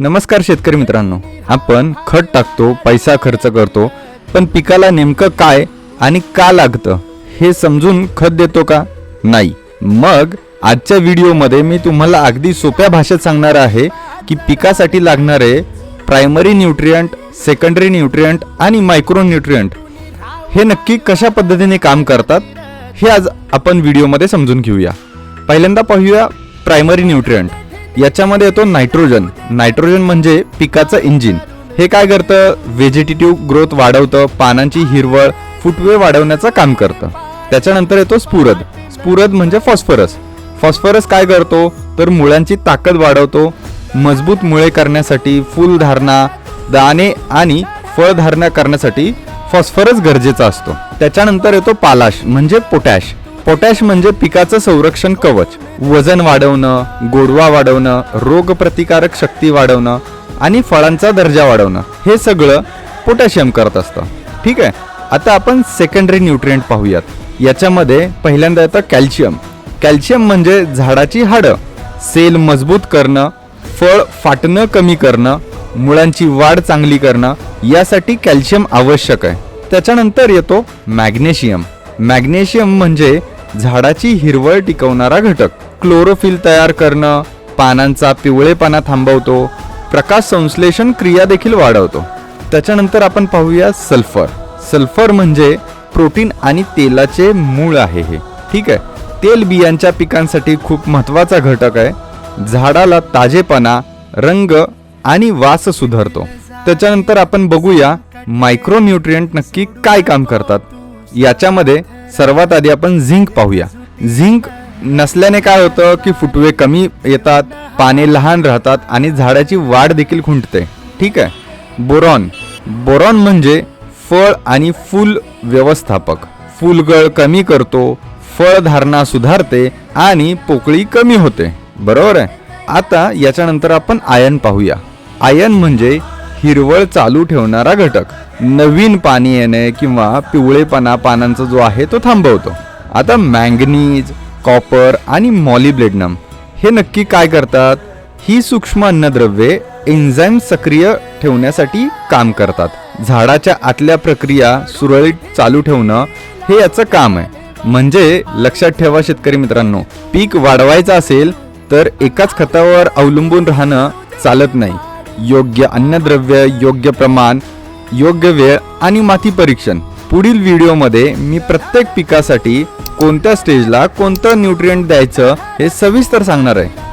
नमस्कार शेतकरी मित्रांनो. आपण खत टाकतो पैसा खर्च करतो पण पिकाला नेमकं काय आणि का लागतं हे समजून खत देतो का? नाही. मग आजच्या व्हिडिओमध्ये मी तुम्हाला अगदी सोप्या भाषेत सांगणार आहे की पिकासाठी लागणारे प्रायमरी न्यूट्रियंट सेकंडरी न्यूट्रियंट आणि मायक्रो न्यूट्रियंट हे नक्की कशा पद्धतीने काम करतात हे आज आपण व्हिडिओमध्ये समजून घेऊया. पहिल्यांदा पाहूया प्रायमरी न्यूट्रियंट याच्यामध्ये येतो नायट्रोजन. नायट्रोजन म्हणजे पिकाचं इंजिन. हे काय करतं? व्हेजिटेटिव्ह ग्रोथ वाढवतं पानांची हिरवळ फुटवे वाढवण्याचं काम करतं. त्याच्यानंतर येतो स्फुरद. स्फुरद म्हणजे फॉस्फरस. फॉस्फरस काय करतो? तर मुळांची ताकद वाढवतो. मजबूत मुळे करण्यासाठी फुलधारणा दाणे आणि फळधारणा करण्यासाठी फॉस्फरस गरजेचा असतो. त्याच्यानंतर येतो पालाश म्हणजे पोटॅश. पोटॅश म्हणजे पिकाचं संरक्षण कवच. वजन वाढवणं गोडवा वाढवणं रोगप्रतिकारक शक्ती वाढवणं आणि फळांचा दर्जा वाढवणं हे सगळं पोटॅशियम करत असतं. ठीक आहे? आता आपण सेकंडरी न्यूट्रिएंट पाहूयात. याच्यामध्ये पहिल्यांदा येतं कॅल्शियम कॅल्शियम म्हणजे झाडाची हाडं. सेल मजबूत करणं फळ फाटणं कमी करणं मुळांची वाढ चांगली करणं यासाठी कॅल्शियम आवश्यक आहे. त्याच्यानंतर येतो मॅग्नेशियम मॅग्नेशियम म्हणजे झाडाची हिरवळ टिकवणारा घटक. क्लोरोफिल तयार करणं पानांचा पिवळेपणा थांबवतो प्रकाश संश्लेषण क्रिया देखील वाढवतो. त्याच्यानंतर आपण पाहूया सल्फर. सल्फर म्हणजे प्रोटीन आणि तेलाचे मूळ आहे हे. ठीक आहे? तेल बियांच्या पिकांसाठी खूप महत्त्वाचा घटक आहे. झाडाला ताजेपणा रंग आणि वास सुधारतो. त्याच्यानंतर आपण बघूया मायक्रोन्यूट्रियंट नक्की काय काम करतात. याच्यामध्ये सर्वात आधी आपण झिंक पाहूया. झिंक नसल्याने काय होतं की फुटवे कमी येतात पाने लहान राहतात आणि झाडाची वाढ देखील खुंटते. ठीक आहे? बोरॉन. बोरॉन म्हणजे फळ आणि फूल व्यवस्थापक. फुलगळ कमी करतो फळधारणा सुधारते आणि पोकळी कमी होते. बरोबर आहे? आता याच्यानंतर आपण आयन पाहूया. आयन म्हणजे हिरवळ चालू ठेवणारा घटक. नवीन पाणी येणे किंवा पिवळेपणा पानांचा जो आहे तो थांबवतो. आता मँगनीज कॉपर आणि मॉलिब्लेडनम हे नक्की काय करतात? ही सूक्ष्म अन्नद्रव्ये एन्झाईम सक्रिय ठेवण्यासाठी काम करतात. झाडाच्या आतल्या प्रक्रिया सुरळीत चालू ठेवणं हे याचं काम आहे. म्हणजे लक्षात ठेवा शेतकरी मित्रांनो पीक वाढवायचं असेल तर एकाच खतावर अवलंबून राहणं चालत नाही. योग्य अन्नद्रव्य योग्य प्रमाण योग्य वेळ आणि माती परीक्षण. पुढील व्हिडिओमध्ये मी प्रत्येक पिकासाठी कोणत्या स्टेजला कोणतं न्यूट्रिएंट द्यायचं हे सविस्तर सांगणार आहे.